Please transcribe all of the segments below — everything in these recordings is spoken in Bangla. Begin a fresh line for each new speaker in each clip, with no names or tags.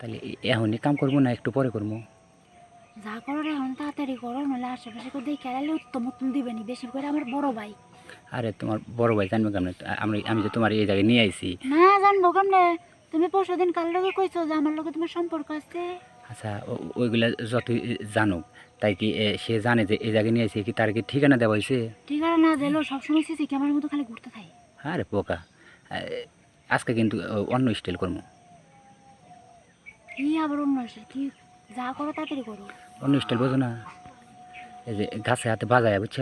তাহলে এখনই কাম করব না একটু পরে করব।
যা করো রে এখন তাড়াতাড়ি করো নাহলে আশেপাশে করে দেখে আলাইলে উত্তম উত্তম দিবেনি বেশি করে আমার বড় ভাই।
আরে তোমার বড় ভাই জানবে কেমন? আমি আমি যে তোমার এই জায়গায় নিয়ে আইছি।
না জানব কেমনে? তুমি পরশু দিন কার লগে কইছো যে আমার লগে তোমার সম্পর্ক আছে?
আচ্ছা ওইগুলা যতই জানুক তাই কি সে জানে যে এই জায়গায় নিয়ে আইছি কি তার কি ঠিকানা দেওয়া হয়েছে?
ঠিকানা না দিলেও সবসময় সিসি ক্যামেরার মতো খালি ঘুরতে থাকে।
আরে পোকা আজকে কিন্তু অন্য স্টাইল করব।
কি আবার অন্য আসে কি যা করো তাড়াতাড়ি করো।
অন্য স্টাইল বোঝো না। এই যে গাছে হাতে বাজায় বুঝছ।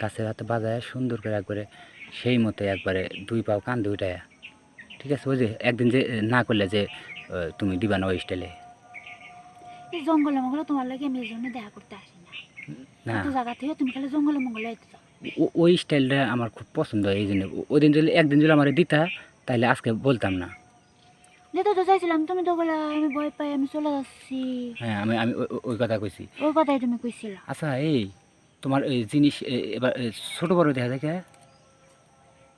গাছের হাতে বাজায় সুন্দর করে একবারে সেই মতো একবারে দুই পাও কান উঠায়। ঠিক আছে ওই যে একদিন যে না করলে যে তুমি দিবা না ওই স্টাইলে
এই জঙ্গলে মঙ্গলে তোমার লাগে আমি এই জন্য দেখা করতে আসি না।
না।
জায়গা থেকে তুমি খালি জঙ্গলে মঙ্গলে
ওই স্টাইলটা আমার খুব পছন্দ হয় এই জন্য। ওই দিন যদি একদিন যদি আমার দিতা তাহলে আজকে বলতাম না।
যেতে তো চাইছিলাম তুমি তো বলে আমি ভয় পাই আমি চলে যাচ্ছি।
হ্যাঁ আমি আমি ওই- কথা কইছি।
ওই কথাই তুমি কইছিলা।
আচ্ছা এই তোমার এই জিনিস এবার ছোট বড় দেখা দেখে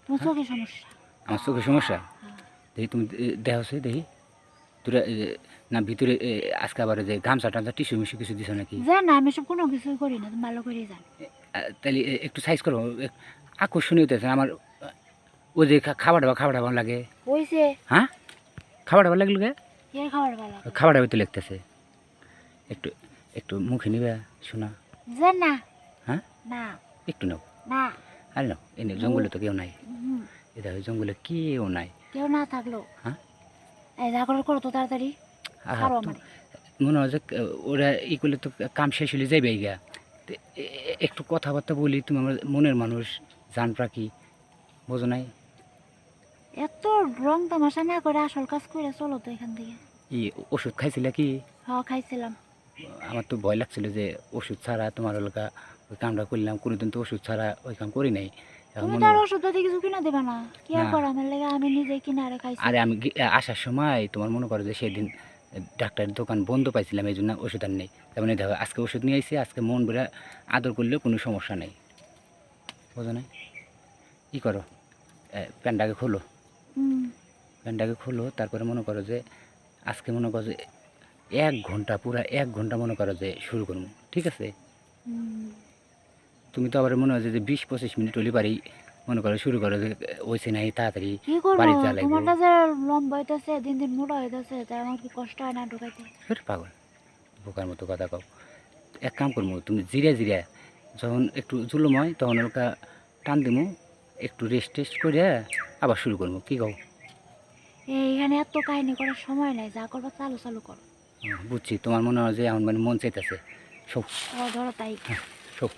তোমার চোখের সমস্যা।
আমার চোখের সমস্যা?
হ্যাঁ।
দেখি তুমি দেখা হচ্ছে দেখি। তোরা না ভিতরে আজকে আবার যে গামছা টামছা টিস্যু মিশু কিছু দিছ নাকি?
জান না আমি সব কোনো কিছুই করি না তুমি ভালো করেই জান।
তাহলে একটু সাইজ করো আকর্ষণীয় আমার ওই যে খাবার দাবার খাবার দাবার লাগে? হ্যাঁ? খাবার দাবার লাগল
এর খাবার ভালো
খাবার তো লিখতেছে। একটু একটু মুখে নিবে শোনা।
না।
হ্যাঁ?
না।
একটু নাও।
না।
আর নাও এনে জঙ্গলে তো কেউ নাই। এটা জঙ্গলে কেউ নাই।
কেউ না থাকল।
হ্যাঁ?
এই করো তো তাড়াতাড়ি। আমার
মনে। হয় যে ওরা ই করলে তো কাম শেষ হলে যাইবে গা একটু কথাবার্তা বলি তুমি আমার মনের মানুষ জান প্রাকি বোঝো নাই?
এত রং তামাশা না করে আসল কাজ করে চলো তো এখান থেকে।
ই ওষুধ খাইছিলে কি?
হ খাইছিলাম।
আমার তো ভয় লাগছিল যে ওষুধ ছাড়া তোমার এলাকা ওই কামটা করলাম কোনোদিন তো ওষুধ ছাড়া ওই কাম করি নাই। এখন
তুমি
মনে
তো আর ওষুধ পাতি কিছু কিনা দেবে না। কি আর
না।
করো আমার লেগে আমি নিজে কিনে আরে খাইছি।
আরে আমি আসার সময় তোমার মনে করো যে সেদিন ডাক্তারের দোকান বন্ধ পাইছিলাম এই জন্য ওষুধ আর নেই তার মানে দেখো আজকে ওষুধ নিয়ে আইসি আজকে মন ভরে আদর করলেও কোনো সমস্যা নেই। বোঝো ই করো এ, প্যান্টটাকে খোলো।
হুম
প্যান্টটাকে খোলো তারপরে মনে করো যে আজকে মনে করো যে এক ঘণ্টা পুরা এক ঘণ্টা মনে করো যে শুরু করব ঠিক আছে? তুমি তো আবার মনে হয় যে বিশ পঁচিশ মিনিট হলে পারি মনে করো শুরু করো যে ওইসে নাই তাড়াতাড়ি বাড়ি যা লাগবে।
লম্বা হইতেছে দিন দিন মোটা হইতেছে তাই আমার কষ্ট হয় না ঢুকাইতে?
পাগল বোকার মতো কথা কও। এক কাম করব তুমি জিরে জিরে যখন একটু জুলুম হয় তখন ওটা টান দিমু একটু রেস্ট টেস্ট করে আবার শুরু করব। কী কও?
এইখানে এত কাহিনী করার সময় নাই যা করব চালু চালু করো।
বুঝছি তোমার মনে হয় যে এমন মানে মন চাইতেছে। সব
ধরো তাই।
সব